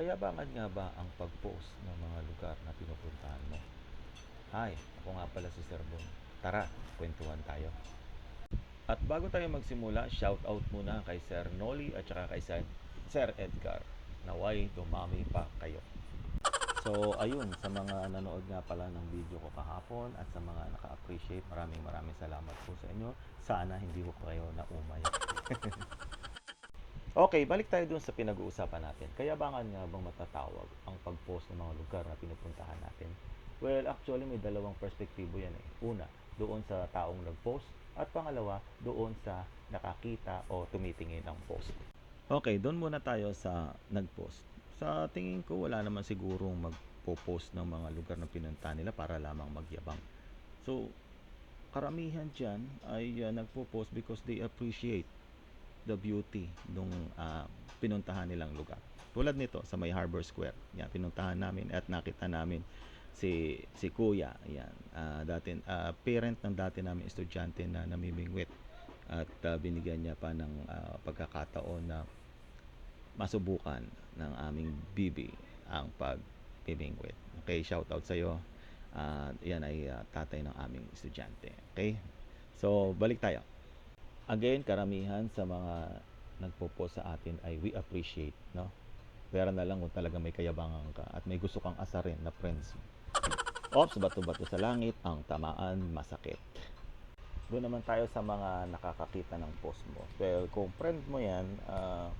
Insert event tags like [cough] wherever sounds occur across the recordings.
Kayabangan nga ba ang pag-post ng mga lugar na pinupuntahan mo? Hi, ako nga pala si Sir Bon. Tara, kwentuhan tayo. At bago tayo magsimula, shout out muna kay Sir Noli at saka kay Sir, Sir Edgar. Naway dumami pa kayo. So, ayun, sa mga nanood nga pala ng video ko kahapon at sa mga naka-appreciate, maraming maraming salamat po sa inyo. Sana hindi ko kayo naumay. [laughs] okay, balik tayo dun sa pinag-uusapan natin. Kayabangan nga bang matatawag ang pag-post ng mga lugar na pinupuntahan natin? Well, actually may dalawang perspektibo yan eh. Una, doon sa taong nag-post at pangalawa, doon sa nakakita o tumitingin ng post. Okay, doon muna tayo sa nag-post. Sa tingin ko, wala naman sigurong magpo-post ng mga lugar na pinunta nila para lamang magyabang. So, karamihan dyan ay uh, nagpo-post because they appreciate the beauty nung ah, pinuntahan nilang lugar. Tulad nito sa may Harbor Square. Yan, pinuntahan namin at nakita namin si si Kuya, yan. Ah, dati ah, parent ng dati namin estudyante na namimingwit at ah, binigyan niya pa ng ah, pagkakataon na masubukan ng aming bibi ang pagpimingwit. Okay, shout out sa iyo. Ah, yan ay ah, tatay ng aming estudyante. Okay? So, balik tayo. Again, karamihan sa mga nagpo-post sa atin ay we appreciate, no? Pero na lang kung talaga may kayabangan ka at may gusto kang asarin na friends mo. Ops, bato-bato sa langit, ang tamaan masakit. Doon naman tayo sa mga nakakakita ng post mo. Well, kung friend mo yan, ah,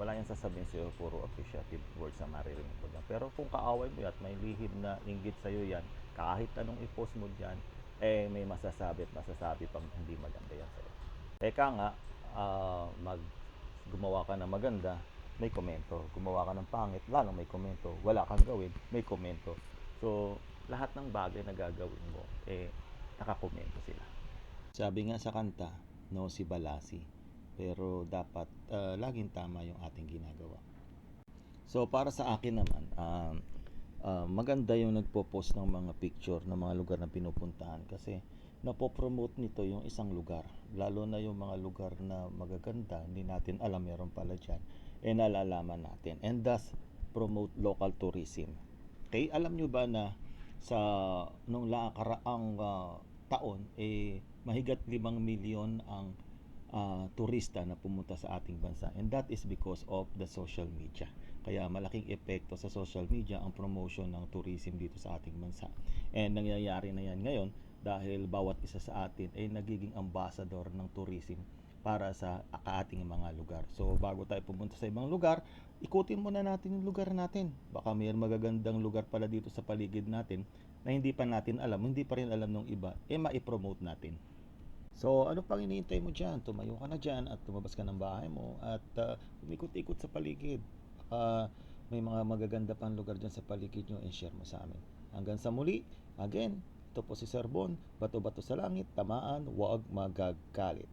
wala yan sasabihin sa'yo, puro appreciative words ang maririnig mo dyan. Pero kung kaaway mo yan may lihim na inggit sa'yo yan, kahit anong i-post mo dyan, eh may masasabi at masasabi pang hindi maganda yan sa'yo. Eka nga, ah, mag gumawa ka ng maganda, may komento. Gumawa ka ng pangit, lalong may komento. Wala kang gawin, may komento. So, lahat ng bagay na gagawin mo, eh, nakakomento sila. Sabi nga sa kanta, no si Balasi. Pero dapat ah, laging tama yung ating ginagawa. So, para sa akin naman, um, ah, maganda yung nagpo-post ng mga picture ng mga lugar na pinupuntahan kasi napopromote nito yung isang lugar. Lalo na yung mga lugar na magaganda, hindi natin alam meron pala dyan, eh nalalaman natin. And thus, promote local tourism. Okay, alam nyo ba na sa nung nakaraang ah, taon, eh mahigit 5 milyon ang ah, turista na pumunta sa ating bansa. And that is because of the social media. Kaya malaking epekto sa social media ang promotion ng tourism dito sa ating bansa. And nangyayari na yan ngayon dahil bawat isa sa atin ay nagiging ambassador ng tourism para sa ating mga lugar. So bago tayo pumunta sa ibang lugar, ikutin muna natin yung lugar natin. Baka may magagandang lugar pala dito sa paligid natin na hindi pa natin alam, hindi pa rin alam ng iba, eh ma-promote natin. So, ano pang iniintay mo dyan? Tumayo ka na dyan at tumabas ka ng bahay mo at uh, umikot-ikot sa paligid. Baka may mga magaganda pang lugar dyan sa paligid nyo, i-share mo sa amin. Hanggang sa muli, again, ito po si Sir Bon, bato-bato sa langit, tamaan, huwag magagalit.